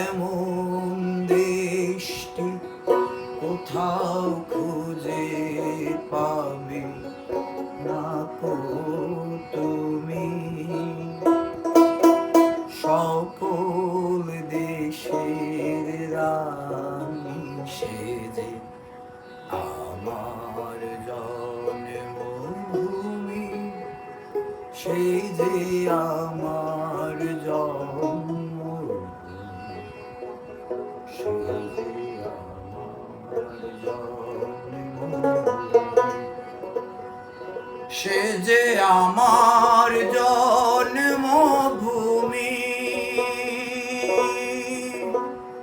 এমন দেশটি কোথাও খুঁজে পাবে না তুমি। সকল দেশের রানী সেজে আমার জন্মভূমি সেই যে আমার সে যে আমার জন্মভূমি